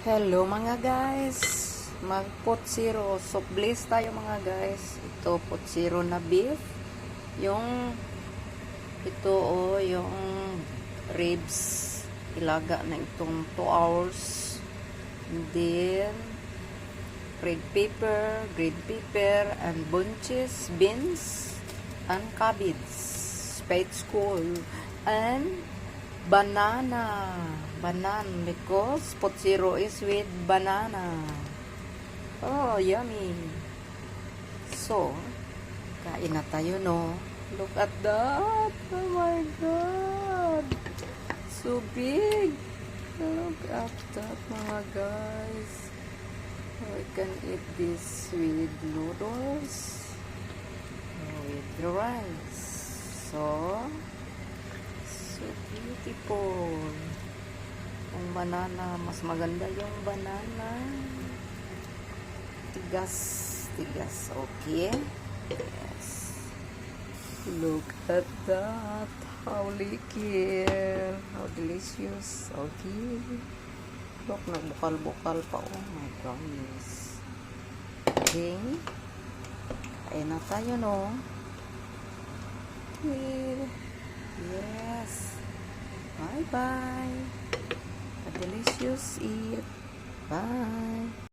Hello mga guys. Mag pot zero. So bliss tayo mga guys. Ito pot zero na beef. Yung ito oh, yung ribs. Ilaga na itong 2 hours. And then red pepper, green pepper, and bunches, beans, and cabbage, spade school, and banana. Banana because pot zero is with banana. Oh, yummy. So, kain na tayo, no? Look at that. Oh my God. So big. Look at that, mga guys. I can eat this with noodles, with rice. So beautiful. Ang banana, mas maganda yung banana. Tigas, tigas. Okay? Yes. Look at that. How liquid. How delicious. Okay. Look, nagbukal-bukal pa. Oh my goodness. Okay. Kain na tayo, no? Okay. Bye-bye. Delicious eat. Bye.